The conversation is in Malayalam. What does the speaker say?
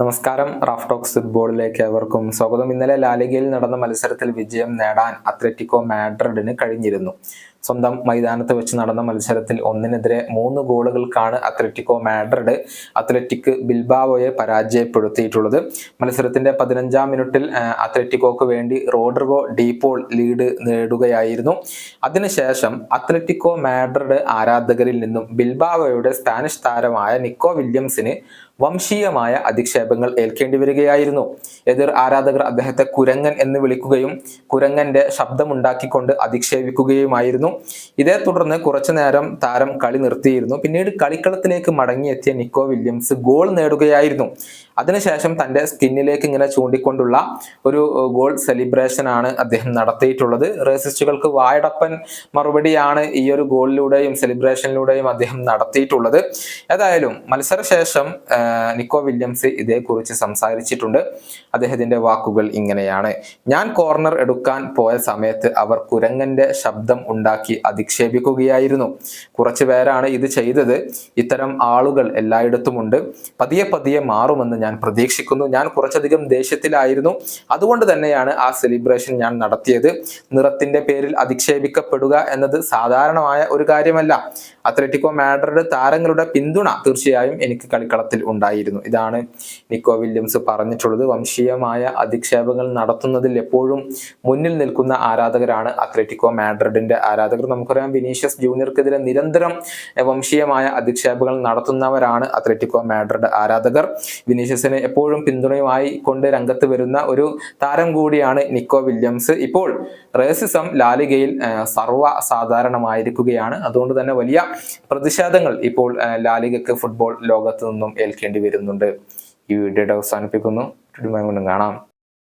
നമസ്കാരം റാഫ് ടോക്സ് ഫുട്ബോളിലേക്ക് ഏവർക്കും സ്വാഗതം. ഇന്നലെ ലാലിഗയിൽ നടന്ന മത്സരത്തിൽ വിജയം നേടാൻ അത്ലറ്റിക്കോ മാഡ്രിഡിന് കഴിഞ്ഞിരുന്നു. സ്വന്തം മൈതാനത്ത് വെച്ച് നടന്ന മത്സരത്തിൽ ഒന്നിനെതിരെ മൂന്ന് ഗോളുകൾക്കാണ് അത്ലറ്റിക്കോ മാഡ്രിഡ് അത്ലറ്റിക് ബിൽബാവോയെ പരാജയപ്പെടുത്തിയിട്ടുള്ളത്. മത്സരത്തിന്റെ പതിനഞ്ചാം മിനിറ്റിൽ അത്ലറ്റിക്കോക്ക് വേണ്ടി റോഡ്രിഗോ ഡീപോൾ ലീഡ് നേടുകയായിരുന്നു. അതിനുശേഷം അത്ലറ്റിക്കോ മാഡ്രിഡ് ആരാധകരിൽ നിന്നും ബിൽബാവോയുടെ സ്പാനിഷ് താരമായ നിക്കോ വില്യംസിന് വംശീയമായ അധിക്ഷേപങ്ങൾ ഏൽക്കേണ്ടി വരികയായിരുന്നു. എതിർ ആരാധകർ അദ്ദേഹത്തെ കുരങ്ങൻ എന്ന് വിളിക്കുകയും കുരങ്ങന്റെ ശബ്ദമുണ്ടാക്കിക്കൊണ്ട് അധിക്ഷേപിക്കുകയുമായിരുന്നു. ഇതേ തുടർന്ന് കുറച്ചു നേരം താരം കളി നിർത്തിയിരുന്നു. പിന്നീട് കളിക്കളത്തിലേക്ക് മടങ്ങിയെത്തിയ നിക്കോ വില്യംസ് ഗോൾ നേടുകയായിരുന്നു. അതിനുശേഷം തന്റെ സ്കിന്നിലേക്ക് ഇങ്ങനെ ചൂണ്ടിക്കൊണ്ടുള്ള ഒരു ഗോൾ സെലിബ്രേഷൻ ആണ് അദ്ദേഹം നടത്തിയിട്ടുള്ളത്. റേസിസ്റ്റുകൾക്ക് വായടപ്പൻ മറുപടിയാണ് ഈ ഒരു ഗോളിലൂടെയും സെലിബ്രേഷനിലൂടെയും അദ്ദേഹം നടത്തിയിട്ടുള്ളത്. ഏതായാലും മത്സരശേഷം നിക്കോ വില്യംസ് ഇതേക്കുറിച്ച് സംസാരിച്ചിട്ടുണ്ട്. അദ്ദേഹത്തിന്റെ വാക്കുകൾ ഇങ്ങനെയാണ്. ഞാൻ കോർണർ എടുക്കാൻ പോയ സമയത്ത് അവർ കുരങ്ങന്റെ ശബ്ദം ഉണ്ടാക്കി അധിക്ഷേപിക്കുകയായിരുന്നു. കുറച്ചു പേരാണ് ഇത് ചെയ്തത്. ഇത്തരം ആളുകൾ എല്ലായിടത്തുമുണ്ട്. പതിയെ പതിയെ മാറുമെന്ന് ഞാൻ പ്രതീക്ഷിക്കുന്നു. ഞാൻ കുറച്ചധികം ദേഷ്യത്തിലായിരുന്നു. അതുകൊണ്ട് തന്നെയാണ് ആ സെലിബ്രേഷൻ ഞാൻ നടത്തിയത്. നിറത്തിന്റെ പേരിൽ അധിക്ഷേപിക്കപ്പെടുക എന്നത് സാധാരണമായ ഒരു കാര്യമല്ല. അത്ലറ്റിക്കോ മാഡ്രിഡ് താരങ്ങളുടെ പിന്തുണ തീർച്ചയായും എനിക്ക് കളിക്കളത്തിൽ ഉണ്ടായിരുന്നു. ഇതാണ് നിക്കോ വില്യംസ് പറഞ്ഞിട്ടുള്ളത്. വംശീയമായ അധിക്ഷേപങ്ങൾ നടത്തുന്നതിൽ എപ്പോഴും മുന്നിൽ നിൽക്കുന്ന ആരാധകരാണ് അത്ലറ്റിക്കോ മാഡ്രിഡിന്റെ ആരാധകർ. നമുക്കറിയാം. വിനീഷ്യസ് ജൂനിയർക്കെതിരെ നിരന്തരം വംശീയമായ അധിക്ഷേപങ്ങൾ നടത്തുന്നവരാണ് അത്ലറ്റിക്കോ മാഡ്രിഡ് ആരാധകർ. വിനീഷ്യസിനെ എപ്പോഴും പിന്തുണയുമായി കൊണ്ട് രംഗത്ത് വരുന്ന ഒരു താരം കൂടിയാണ് നിക്കോ വില്യംസ്. ഇപ്പോൾ റേസിസം ലാലികയിൽ സർവ സാധാരണമായിരിക്കുകയാണ് അതുകൊണ്ട് തന്നെ വലിയ പ്രതിഷേധങ്ങൾ ഇപ്പോൾ ലാലികക്ക് ഫുട്ബോൾ ലോകത്ത് നിന്നും ഏൽക്കേണ്ടി വരുന്നുണ്ട്. ഈ വീഡിയോയുടെ അവസാനിപ്പിക്കുന്നു. കാണാം.